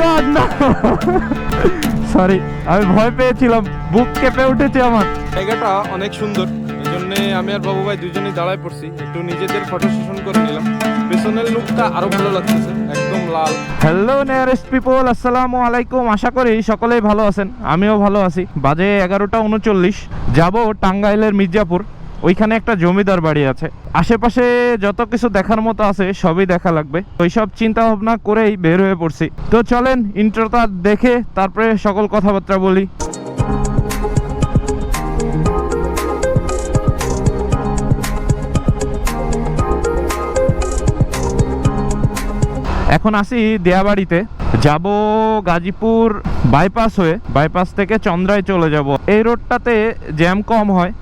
God না sorry আমি ভয় পেয়েছিলাম। বুক কেঁপে উঠেছে আমার। জায়গাটা অনেক সুন্দর। এই জন্য আমি আর বাবু ভাই দুজনেই দাঁড়ায় পড়ছি। একটু নিজেদের ফটো সেশন করে নিলাম। পেছনের লুকটা আরও ভালো লাগতেছে একদম লাল। হ্যালো নিয়ারেস্ট পিপল আসসালামু আলাইকুম। আশা করি সকলেই ভালো আছেন। আমিও ভালো আছি। বাজে এগারোটা উনচল্লিশ। যাব টাঙ্গাইলের মির্জাপুর। ওইখানে একটা জমিদার বাড়ি আছে। আশেপাশে যত কিছু দেখার মতো আছে, সবই দেখা লাগবে। ওইসব চিন্তা ভাবনা করেই বের হয়ে পড়ছি। তো চলেন, ইন্ট্রোটা দেখে তারপরে সকল কথাবার্তা বলি। এখন আসি দেয়াবাড়িতে। যাব গাজীপুর বাইপাস হয়ে। বাইপাস থেকে চন্দ্রায় চলে যাব। এই রোডটাতে জ্যাম কম হয়।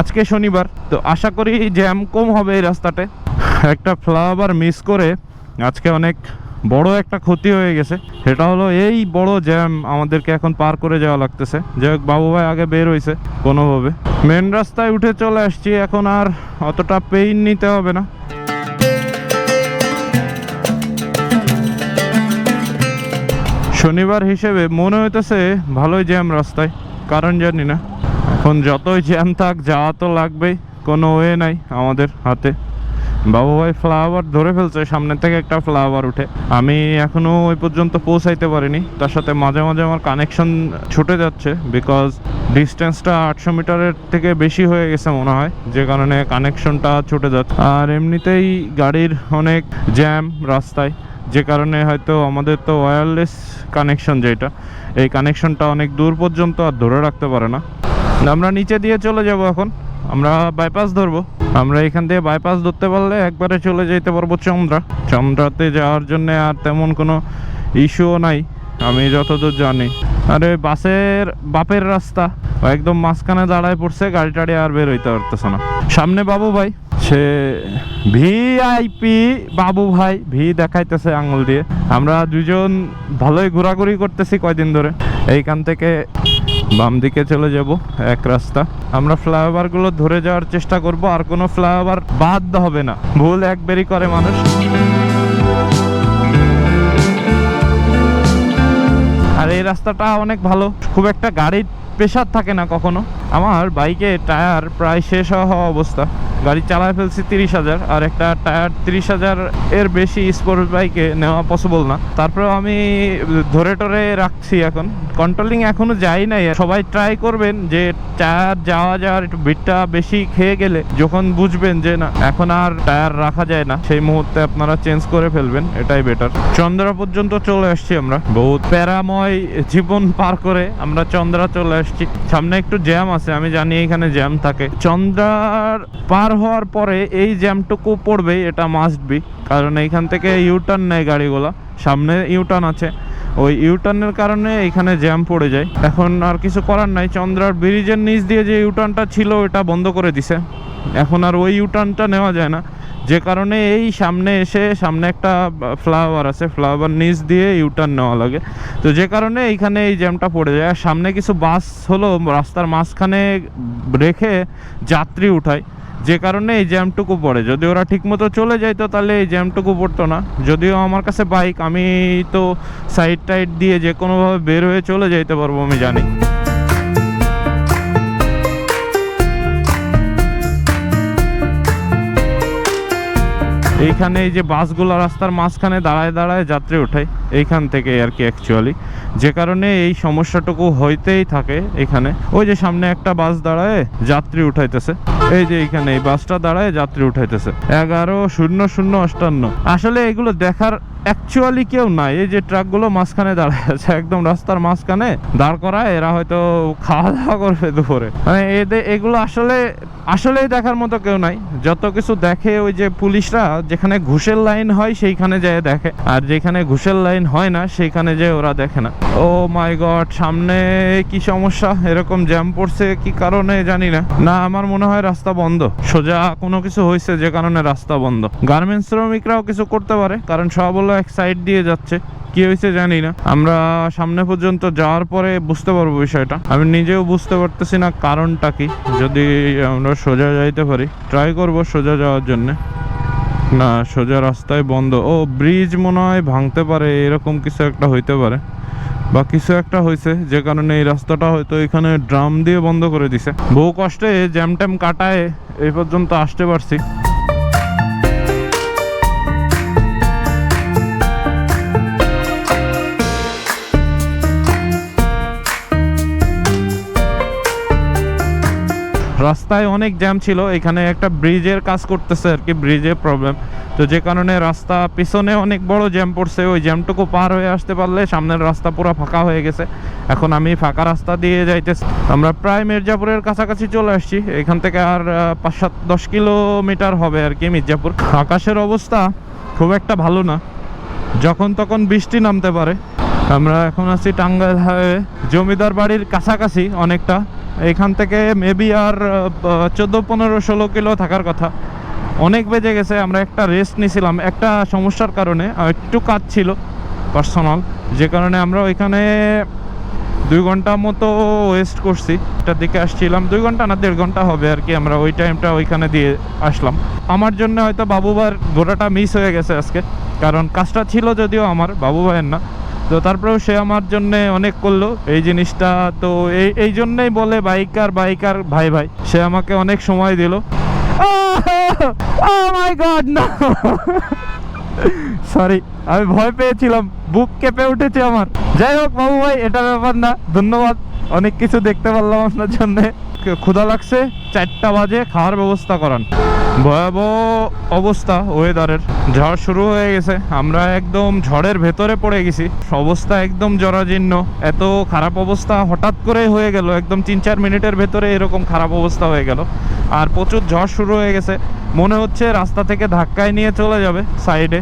আজকে শনিবার, তো আশা করি জ্যাম কম হবে এই রাস্তাতে। একটা ফ্লাওয়ার মিস করে আজকে অনেক বড় একটা ক্ষতি হয়ে গেছে। সেটা হলো এই বড় জ্যাম আমাদেরকে এখন পার করে যাওয়া লাগতেছে। যাই হোক, বাবু ভাই আগে বের হয়েছে কোনোভাবে। মেন রাস্তায় উঠে চলে আসছি, এখন আর অতটা পেইন নিতে হবে না। শনিবার হিসেবে মনে হইতেছে ভালোই জ্যাম রাস্তায়, কারণ জানি না। এখন যতই জ্যাম থাক, যাওয়া তো লাগবেই। কোনো ওয়ে নাই আমাদের হাতে। বাবু ভাই ফ্লাওয়ার ধরে ফেলছে, সামনে থেকে একটা ফ্লাওয়ার উঠে। আমি এখনও ওই পর্যন্ত পৌঁছাইতে পারিনি। তার সাথে মাঝে মাঝে আমার কানেকশন ছুটে যাচ্ছে বিকজ ডিস্টেন্সটা আটশো মিটারের থেকে বেশি হয়ে গেছে মনে হয়, যে কারণে কানেকশনটা ছুটে যাচ্ছে। আর এমনিতেই গাড়ির অনেক জ্যাম রাস্তায়, যে কারণে হয়তো আমাদের তো ওয়্যারলেস কানেকশন যেটা, এই কানেকশনটা অনেক দূর পর্যন্ত আর ধরে রাখতে পারে না। আমরা নিচে দিয়ে চলে যাব এখন। আমরা বাইপাস ধরবো। আমরা এখান দিয়ে বাইপাস ধরতে পারলে একবারে চলে যেতে পারব চন্দ্রা। চন্দ্রাতে যাওয়ার জন্য আর তেমন কোনো ইস্যুও নাই, আমি যতদূর জানি। আরে বাসের বাপের রাস্তা একদম মাঝখানে দাঁড়ায় পড়ছে, গাড়ি টাড়ি আর বের হইতে পারতেছে না। সামনে বাবু ভাই, সে ভিআইপি বাবু ভাই ভি দেখাইতেছে আঙুল দিয়ে। আমরা দুজন ভালোই ঘোরাঘুরি করতেছি কয়দিন ধরে। এইখান থেকে বাম দিকে চলে যাব, এক রাস্তা। আমরা ফ্লাইওভারগুলো ধরে যাওয়ার চেষ্টা করব, আর কোনো ফ্লাইওভার বাদ হবে না। ভুল একবারই করে মানুষ। আর এই রাস্তাটা অনেক ভালো। খুব একটা গাড়ির প্রেশার থাকে না কখনো। আমার বাইকে টায়ার প্রায় শেষ হওয়া অবস্থা। গাড়ি চালায় ফেলছি তিরিশ হাজার, আর একটা টায়ার তিরিশ হাজার এর বেশি স্পোর্টস বাইকে নেওয়া পসিবল না। তারপরেও আমি ধরে টরে রাখছি এখন। কন্ট্রোলিং এখনও যাই নাই। সবাই ট্রাই করবেন যে টায়ার যাওয়া যাওয়ার একটু বিটটা বেশি খেয়ে গেলে যখন বুঝবেন যে না, এখন আর টায়ার রাখা যায় না, সেই মুহূর্তে আপনারা চেঞ্জ করে ফেলবেন, এটাই বেটার চন্দ্রা পর্যন্ত চলে আসছি আমরা। বহুত প্যারাময় জীবন পার করে আমরা চন্দ্রা চলে আসছি সামনে একটু জ্যাম আছে, আমি জানি এখানে জ্যাম থাকে। চন্দ্রার পার হওয়ার পরে এই জ্যামটুকু পড়বে এটা মাস্ট বি কারণ এইখান থেকে ইউটার্ন নেয় গাড়িগুলো। সামনে ইউটার্ন আছে। ওই ইউটার্নের কারণে এখানে জ্যাম পড়ে যায়। এখন আর কিছু করার নাই। চন্দ্রার ব্রিজের নিচ দিয়ে যে ইউটার্নটা ছিল এটা বন্ধ করে দিছে। এখন আর ওই ইউটার্নটা নেওয়া যায় না। যে কারণে এই সামনে এসে সামনে একটা ফ্লাওয়ার আছে ফ্লাওয়ার নিচ দিয়ে ইউটার্ন নেওয়া লাগে। তো যে কারণে এইখানে এই জ্যামটা পড়ে যায়। আর সামনে কিছু বাস হলো, রাস্তার মাঝখানে রেখে যাত্রী উঠায়। যে কারণে এই জ্যামটুকু পড়ে। যদি ওরা ঠিকমতো চলে যাইতো, তাহলে এই জ্যামটুকু পড়তো না। যদিও আমার কাছে বাইক আমি তো সাইড টাইড দিয়ে যে কোনোভাবে বের হয়ে চলে যাইতে পারব, আমি জানি। এইখানে এই যে বাসগুলো রাস্তার মাঝখানে দাঁড়ায় দাঁড়ায় যাত্রী ওঠায়। এইখান থেকে আর কি অ্যাকচুয়ালি যে কারণে এই সমস্যাটুকু হইতেই থাকে এখানে। ওই যে সামনে একটা বাস দাঁড়ায়, যাত্রী উঠাইতেছে। এই যে এইখানে এই বাসটা দাঁড়ায়, যাত্রী উঠাইতেছে। এগারো শূন্য শূন্য অষ্টান্ন। আসলে এগুলো দেখার অ্যাকচুয়ালি কেউ নাই। এই যে ট্রাকগুলো মাঝখানে দাঁড়ায় আছে, একদম রাস্তার মাঝখানে দাঁড় করায়, এরা হয়তো খাওয়া দাওয়া করবে দুপুরে। মানে এদের এগুলো আসলে, আসলেই দেখার মতো কেউ নাই। যত কিছু দেখে ওই যে পুলিশরা, যেখানে ঘুষের লাইন হয় সেইখানে যায় দেখে। আর যেখানে ঘুষের লাইন হয় না, সেখানে যে ওরা দেখে না। ও মাই গড সামনে কি সমস্যা? এরকম জ্যাম পড়ছে কি কারণে জানি না। না, আমার মনে হয় রাস্তা বন্ধ। সোজা কোনো কিছু হয়েছে যে কারণে রাস্তা বন্ধ। গার্মেন্টস শ্রমিকরাও কিছু করতে পারে, কারণ সব হলো এক সাইড দিয়ে যাচ্ছে। কি হয়েছে জানি না। আমরা সামনে পর্যন্ত যাওয়ার পরে বুঝতে পারব বিষয়টা। আমি নিজেও বুঝতে পারতেছি না কারণটা কি। যদি আমরা সোজা যাইতে পারি ট্রাই করব সোজা যাওয়ার জন্য। না, সোজা রাস্তায় বন্ধ। ও ব্রিজ মনে হয় ভাঙতে পারে, এরকম কিছু একটা হইতে পারে। বা কিছু একটা হয়েছে যে কারণে এই রাস্তাটা হয়তো এখানে ড্রাম দিয়ে বন্ধ করে দিছে। বহু কষ্টে জ্যাম ট্যাম কাটায়, এই পর্যন্ত আসতে পারছি। রাস্তায় অনেক জ্যাম ছিল, এখানে একটা ব্রিজের কাজ করতেছে আর কি ব্রিজের প্রবলেম তো যে কারণে রাস্তা পিছনে অনেক বড় জ্যাম পড়ছে, ওই জ্যামটুকু পার হয়ে আসতে পারলে সামনের রাস্তা পুরো ফাঁকা হয়ে গেছে। এখন আমি ফাঁকা রাস্তা দিয়ে যাইতেছি। আমরা প্রায় মির্জাপুরের কাছাকাছি চলে আসছি, এখান থেকে আর পাঁচ সাত দশ কিলোমিটার হবে আর কি মির্জাপুর। আকাশের অবস্থা খুব একটা ভালো না, যখন তখন বৃষ্টি নামতে পারে। আমরা এখন আছি টাঙ্গাইল হাইওয়ে, জমিদার বাড়ির কাছাকাছি অনেকটা। এখান থেকে মেবি আর চোদ্দ, পনেরো, ষোলো কিলো থাকার কথা। অনেক বেজে গেছে, আমরা একটা রেস্ট নিয়েছিলাম একটা সমস্যার কারণে একটু কাজ ছিল পার্সোনাল যে কারণে আমরা ওইখানে দুই ঘণ্টা মতো ওয়েস্ট করছি। এটার দিকে আসছিলাম, দুই ঘণ্টা না, দেড় ঘণ্টা হবে আর কি, আমরা ওই টাইমটা ওইখানে দিয়ে আসলাম। আমার জন্য হয়তো বাবুবার ঘোড়াটা মিস হয়ে গেছে আজকে, কারণ কাজটা ছিল যদিও আমার বাবু ভাইয়ের না। তো তারপরেও সে আমার জন্য অনেক করল। এই জিনিসটা তো এই এই জন্যই বলে বাইকার বাইকার ভাই ভাই। সে আমাকে অনেক সময় দিল। My god, no! সরি আমি ভয় পেয়েছিলাম। বুক কেঁপে উঠেছে আমার। যাই হোক বাবু ভাই এটা ব্যাপার না। ধন্যবাদ। অনেক কিছু দেখতে পারলাম আপনার জন্য। ক্ষুধা লাগছে, চারটা বাজে, খাওয়ার ব্যবস্থা করান। ভয়াবহ অবস্থা ওয়েদারের ঝড় শুরু হয়ে গেছে। আমরা একদম ঝড়ের ভেতরে পড়ে গেছি। অবস্থা একদম জরাজীর্ণ। এত খারাপ অবস্থা হঠাৎ করে হয়ে গেল। একদম তিন চার মিনিটের ভেতরে এরকম খারাপ অবস্থা হয়ে গেল। আর প্রচুর ঝড় শুরু হয়ে গেছে। মনে হচ্ছে রাস্তা থেকে ধাক্কায় নিয়ে চলে যাবে সাইডে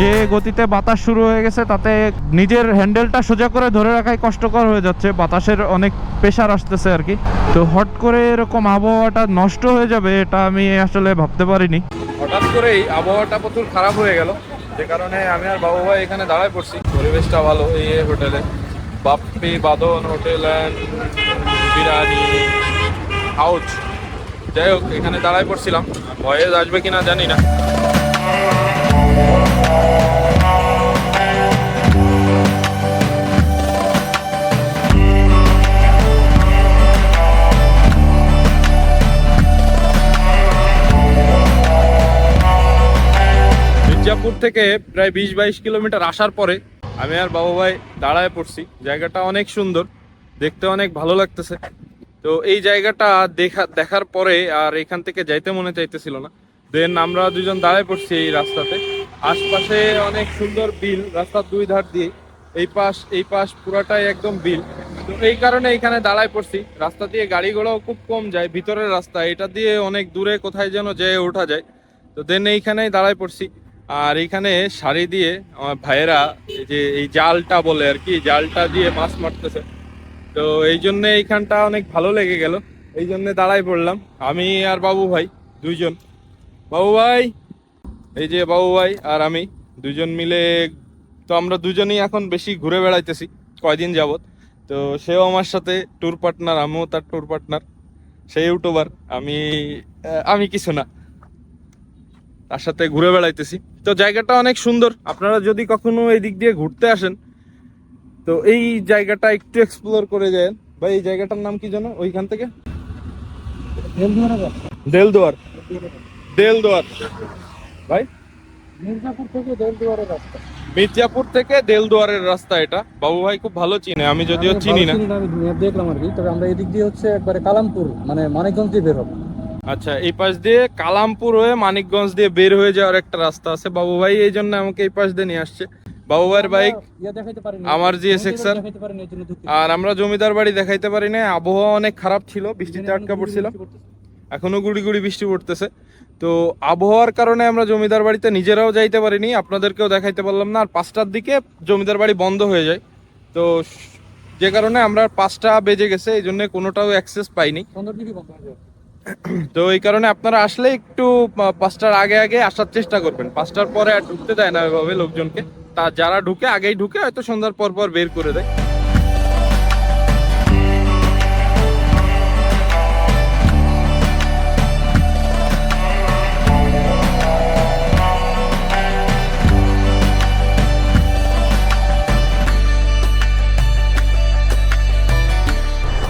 যে গতিতে বাতাস শুরু হয়ে গেছে, তাতে নিজের হ্যান্ডেলটা সোজা করে ধরে রাখাই কষ্টকর হয়ে যাচ্ছে। বাতাসের অনেক প্রেশার আসতেছে আর কি। তো হট করে এরকম আবহাওয়াটা নষ্ট হয়ে যাবে, এটা আমি আসলে ভাবতে পারিনি। হঠাৎ করেই আবহাওয়াটা প্রচুর খারাপ হয়ে গেল। যে কারণে আমি আর বাবু ভাই এখানে দাঁড়ায় পড়ছি। পরিবেশটা ভালো এই হোটেলে। বাপ্পি, বাদন, হোটেল অ্যান্ড বিরিয়ানি হাউস যাই হোক, এখানে দাঁড়ায় পড়ছিলাম। ভয়েস আসবে কিনা জানি না। মির্জাপুর থেকে প্রায় বিশ বাইশ কিলোমিটার আসার পরে আমি আর বাবু ভাই দাঁড়ায় পড়ছি। জায়গাটা অনেক সুন্দর, দেখতে অনেক ভালো লাগতেছে। তো এই জায়গাটা দেখা, দেখার পরে আর এখান থেকে যাইতে মনে চাইতেছিল না। দেন আমরা দুজন দাঁড়ায় পড়ছি এই রাস্তাতে। আশপাশে অনেক সুন্দর বিল, রাস্তার দুই ধার দিয়ে, এই পাশ এই পাশ পুরাটাই একদম বিল। তো এই কারণে এখানে দাঁড়ায় পড়ছি। রাস্তা দিয়ে গাড়ি ঘোড়াও খুব কম যায়, ভিতরের রাস্তা, এটা দিয়ে অনেক দূরে কোথায় যেন যেয়ে ওঠা যায়। তো দেন এইখানেই দাঁড়ায় পড়ছি। আর এইখানে শাড়ি দিয়ে আমার ভাইয়েরা এই যে, এই জালটা বলে আর কি, জালটা দিয়ে মাছ মারতেছে। তো এই জন্য এইখানটা অনেক ভালো লেগে গেল। এই জন্য দাঁড়াই পড়লাম। আমি আর বাবু ভাই, দুইজন। বাবু ভাই! এই যে বাবু ভাই আর আমি দুজন মিলে তো আমরা দুজনেই এখন বেশি ঘুরে বেড়াইতেছি কয়দিন যাবত তো সেও আমার সাথে ট্যুর পার্টনার আমিও তার ট্যুর পার্টনার সে ইউটিউবার আমি আমি কিছু না। তার সাথে ঘুরে বেড়াইতেছি। তো জায়গাটা অনেক সুন্দর। আপনারা যদি কখনো এই দিক দিয়ে ঘুরতে আসেন তো এই জায়গাটা একটু এক্সপ্লোর করে যায় ভাই এই জায়গাটার নাম কি জানো ওইখান থেকে? দেলদুয়ার। দেলদুয়ার। ভাই? মির্জাপুর থেকে দেলদুয়ারের রাস্তা। মির্জাপুর থেকে দেলদুয়ারের রাস্তা এটা। বাবু ভাই খুব ভালো চিনে আমি যদিও চিনি না। আমি দেখলাম আর কি তবে আমরা এদিক দিয়ে হচ্ছে একবারে কালামপুর মানে মানিকগঞ্জ দিয়ে বের হব। আচ্ছা এই পাশ দিয়ে কালামপুর হয়ে মানিকগঞ্জ দিয়ে বের হয়ে যাওয়ার একটা রাস্তা আছে। বাবু ভাই এই জন্য আমাকে এই পাশ দিয়ে নিয়ে আসছে। বাবু ভাইয়ের বাইক ইয়া আমার এই জন্য দুঃখিত। আর আমরা জমিদার বাড়ি দেখাইতে পারি না আবহাওয়া অনেক খারাপ ছিল বৃষ্টিতে আটকা পড়ছিল। এখনও গুড়ি গুড়ি বৃষ্টি পড়তেছে। তো আবহাওয়ার কারণে আমরা জমিদার বাড়িতে নিজেরাও যাইতে পারিনি আপনাদেরকেও দেখাইতে পারলাম না আর পাঁচটার দিকে জমিদার বাড়ি বন্ধ হয়ে যায়। তো যে কারণে আমরা পাঁচটা বেজে গেছে এই জন্য কোনোটাও অ্যাক্সেস পাইনি। তো এই কারণে আপনারা আসলে একটু পাঁচটার আগে আগে আসার চেষ্টা করবেন। পাঁচটার পরে আর ঢুকতে দেয় না ওইভাবে লোকজনকে। তা যারা ঢুকে আগেই ঢুকে হয়তো সন্ধ্যার পর পর বের করে দেয়।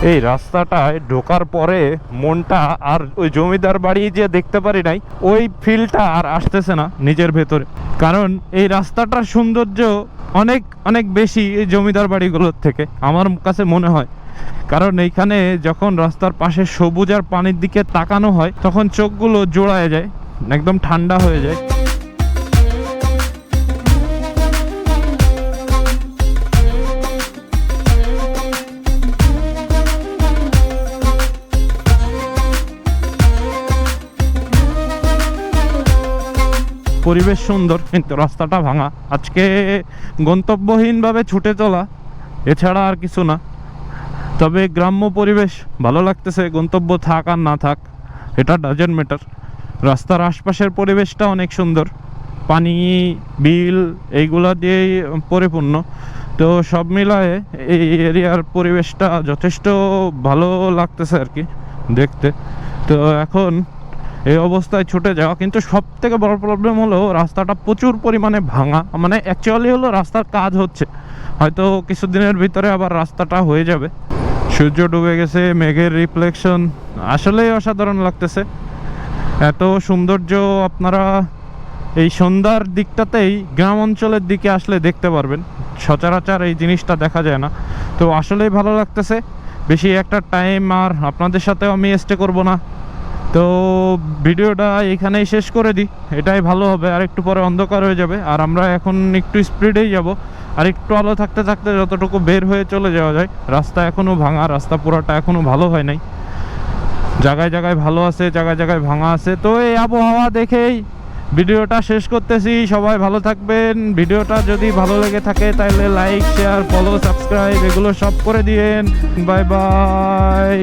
এই রাস্তাটায় ঢোকার পরে মনটা আর ওই জমিদার বাড়ি যে দেখতে পারি নাই, ওই ফিলটা আর আসতেছে না নিজের ভেতরে। কারণ এই রাস্তাটার সৌন্দর্য অনেক অনেক বেশি এই জমিদার বাড়িগুলোর থেকে, আমার কাছে মনে হয়। কারণ এইখানে যখন রাস্তার পাশে সবুজ আর পানির দিকে তাকানো হয়, তখন চোখগুলো জোড়ায় যায়, একদম ঠান্ডা হয়ে যায়। পরিবেশ সুন্দর, কিন্তু রাস্তাটা ভাঙা। আজকে গন্তব্যহীনভাবে ছুটে চলা, এছাড়া আর কিছু না। তবে গ্রাম্য পরিবেশ, ভালো লাগতেছে, গন্তব্য থাক আর না থাক, এটা ডাজেন্ট ম্যাটার রাস্তার আশপাশের পরিবেশটা অনেক সুন্দর। পানি, বিল, এইগুলা দিয়েই পরিপূর্ণ। তো সব মিলায়ে এই এরিয়ার পরিবেশটা যথেষ্ট ভালো লাগতেছে আর কি, দেখতে। তো এখন এই অবস্থায় ছুটে যাওয়া কিন্তু সব থেকে বড় প্রবলেম হলো রাস্তাটা প্রচুর পরিমাণে ভাঙা। মানে অ্যাকচুয়ালি হলো রাস্তার কাজ হচ্ছে। হয়তো কিছুদিনের ভিতরে আবার রাস্তাটা হয়ে যাবে। সূর্য ডুবে গেছে, মেঘের রিফ্লেকশন আসলেই অসাধারণ লাগতেছে। এত সৌন্দর্য আপনারা এই সন্ধ্যার দিকটাতেই গ্রাম অঞ্চলের দিকে আসলে দেখতে পারবেন। সচরাচর এই জিনিসটা দেখা যায় না। তো আসলেই ভালো লাগতেছে। বেশি একটা টাইম আর আপনাদের সাথেও আমি স্টে করব না। তো ভিডিওটা এখানেই শেষ করে দিই। এটাই ভালো হবে, আর একটু পরে অন্ধকার হয়ে যাবে। আর আমরা এখন একটু স্পিডেই যাব। আর একটু আলো থাকতে থাকতে যতটুকু বের হয়ে চলে যাওয়া যায়, রাস্তা এখনও ভাঙা, রাস্তা পুরোটা এখনও ভালো হয় নাই। জায়গায় জায়গায় ভালো আছে, জায়গায় জায়গায় ভাঙা আছে। তো এই আবহাওয়া দেখেই ভিডিওটা শেষ করতেছি। সবাই ভালো থাকবেন। ভিডিওটা যদি ভালো লেগে থাকে তাহলে লাইক, শেয়ার ফলো সাবস্ক্রাইব এগুলো সব করে দিয়েন। Bye bye.